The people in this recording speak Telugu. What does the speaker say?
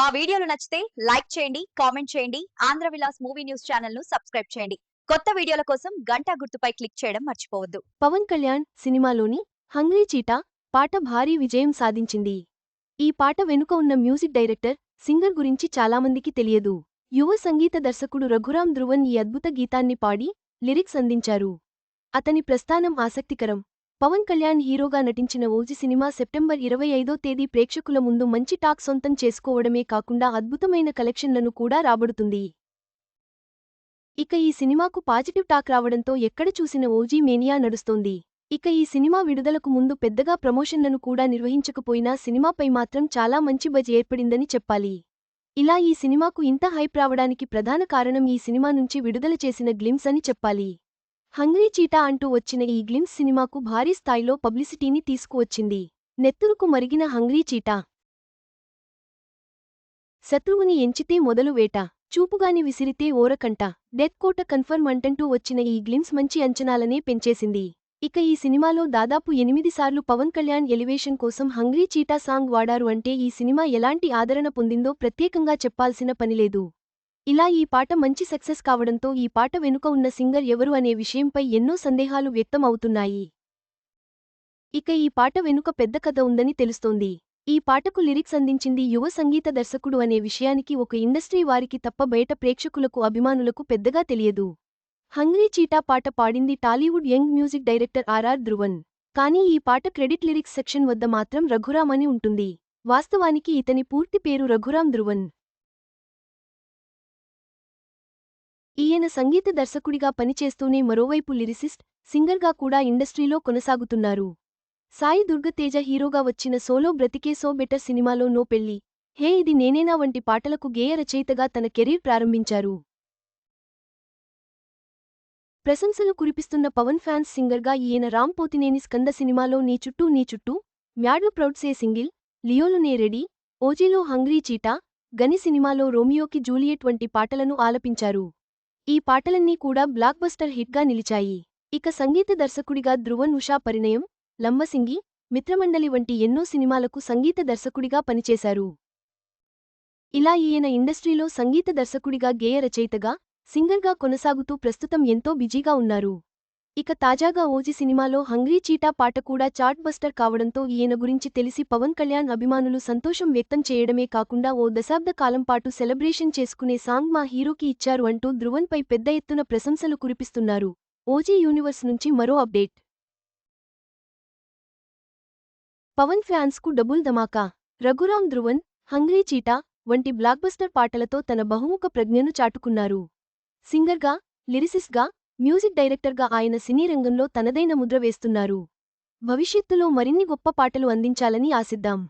మా వీడియోలు నచ్చితే లైక్ చేయండి కామెంట్ చేయండి ఆంధ్ర విలాస్ మూవీ న్యూస్ ఛానల్ను సబ్స్క్రైబ్ చేయండి. కొత్త వీడియోల కోసం గంట గుర్తుపై క్లిక్ చేయడం మర్చిపోవద్దు. పవన్ కళ్యాణ్ సినిమాలోని హంగ్రీ చీటా పాట భారీ విజయం సాధించింది. ఈ పాట వెనుక ఉన్న మ్యూజిక్ డైరెక్టర్ సింగర్ గురించి చాలామందికి తెలియదు. యువ సంగీత దర్శకుడు రఘురాం ధ్రువన్ ఈ అద్భుత గీతాన్ని పాడి లిరిక్స్ అందించారు. అతని ప్రస్థానం ఆసక్తికరం. పవన్ కళ్యాణ్ హీరోగా నటించిన ఓజి సినిమా సెప్టెంబర్ ఇరవై ఐదో తేదీ ప్రేక్షకుల ముందు మంచి టాక్ సొంతం చేసుకోవడమే కాకుండా అద్భుతమైన కలెక్షన్లను కూడా రాబడుతుంది. ఇక ఈ సినిమాకు పాజిటివ్ టాక్ రావడంతో ఎక్కడ చూసిన ఓజీ మేనియా నడుస్తోంది. ఇక ఈ సినిమా విడుదలకు ముందు పెద్దగా ప్రమోషన్లను కూడా నిర్వహించకపోయినా సినిమాపై మాత్రం చాలా మంచి బజ్ ఏర్పడిందని చెప్పాలి. ఇలా ఈ సినిమాకు ఇంత హైప్ రావడానికి ప్రధాన కారణం ఈ సినిమా నుంచి విడుదల చేసిన గ్లిమ్స్ అని చెప్పాలి. హంగ్రీ చీటా అంటూ వచ్చిన ఈ గ్లిమ్స్ సినిమాకు భారీ స్థాయిలో పబ్లిసిటీని తీసుకువచ్చింది. నెత్తురుకు మరిగిన హంగ్రీ చీటా. శత్రువుని ఎంచితే మొదలు వేట. చూపుగాని విసిరితే ఓరకంట. డెత్ కోట కన్ఫర్మ్ అంటంటూ వచ్చిన ఈ గ్లిమ్స్ మంచి అంచనాలనే పెంచేసింది. ఇక ఈ సినిమాలో దాదాపు ఎనిమిది సార్లు పవన్ కళ్యాణ్ ఎలివేషన్ కోసం హంగ్రీ చీటా సాంగ్ వాడారు అంటే ఈ సినిమా ఎలాంటి ఆదరణ పొందిందో ప్రత్యేకంగా చెప్పాల్సిన పనిలేదు ఇలా ఈ పాట మంచి సక్సెస్ కావడంతో ఈ పాట వెనుక ఉన్న సింగర్ ఎవరు అనే విషయంపై ఎన్నో సందేహాలు వ్యక్తం అవుతున్నాయి ఇక ఈ పాట వెనుక పెద్ద కథ ఉందని తెలుస్తోంది. ఈ పాటకు లిరిక్స్ అందించింది యువ సంగీత దర్శకుడు అనే విషయానికి ఒక ఇండస్ట్రీ వారికి తప్ప బయట ప్రేక్షకులకు అభిమానులకు పెద్దగా తెలియదు. హంగ్రీ చీటా పాట పాడింది Tollywood young music director R R Dhruvan కానీ ఈ పాట క్రెడిట్ లిరిక్స్ సెక్షన్ వద్ద మాత్రం రఘురామ్ అని ఉంటుంది. వాస్తవానికి ఇతని పూర్తి పేరు రఘురామ్ ధ్రువన్ ఈయన సంగీత దర్శకుడిగా పనిచేస్తూనే మరోవైపు లిరిసిస్ట్ సింగర్గా కూడా ఇండస్ట్రీలో కొనసాగుతున్నారు. సాయి దుర్గతేజ హీరోగా వచ్చిన సోలో బ్రతికే సో బెటర్ సినిమాలో నో పెళ్ళి హే ఇది నేనేనా వంటి పాటలకు గేయ రచయితగా తన కెరీర్ ప్రారంభించారు. ప్రశంసలు కురిపిస్తున్న పవన్ ఫ్యాన్స్ సింగర్గా ఈయన రామ్ పోతినేని స్కంద సినిమాలో నీ చుట్టూ నీ చుట్టూ మ్యాడ్లు ప్రౌడ్సే సింగిల్ లియోలు నే రెడీ ఓజీలో హంగ్రీ చీటా గని సినిమాలో రోమియోకి జూలియట్ వంటి పాటలను ఆలపించారు. ఈ పాటలన్నీ కూడా బ్లాక్ బస్టర్ హిట్గా నిలిచాయి. ఇక సంగీత దర్శకుడిగా ధ్రువన్ ఉషా పరిణయం లంబసింగి మిత్రమండలి వంటి ఎన్నో సినిమాలకు సంగీత దర్శకుడిగా పనిచేశారు. ఇలా ఈయన ఇండస్ట్రీలో సంగీత దర్శకుడిగా గేయ రచయితగా సింగర్గా కొనసాగుతూ ప్రస్తుతం ఎంతో బిజీగా ఉన్నారు. ఇక తాజాగా ఓజీ సినిమాలో హంగ్రీ చీటా పాట కూడా చార్ట్ బస్టర్ కావడంతో ఈయన గురించి తెలిసి పవన్ కళ్యాణ్ అభిమానులు సంతోషం వ్యక్తం చేయడమే కాకుండా ఓ దశాబ్ద కాలం పాటు సెలబ్రేషన్ చేసుకునే సాంగ్ మా హీరోకి ఇచ్చారు అంటూ ధ్రువన్పై పెద్ద ఎత్తున ప్రశంసలు కురిపిస్తున్నారు. ఓజీ యూనివర్స్ నుంచి మరో అప్డేట్. పవన్ ఫ్యాన్స్కు డబుల్ ధమాకా. రఘురాం ధ్రువన్ హంగ్రీ చీటా వంటి బ్లాక్బస్టర్ పాటలతో తన బహుముఖ ప్రజ్ఞను చాటుకున్నారు. సింగర్గా లిరిసిస్గా మ్యూజిక్ డైరెక్టర్గా ఆయన సినీ రంగంలో తనదైన ముద్ర వేస్తున్నారు. భవిష్యత్తులో మరిన్ని గొప్ప పాటలు అందించాలని ఆశిద్దాం.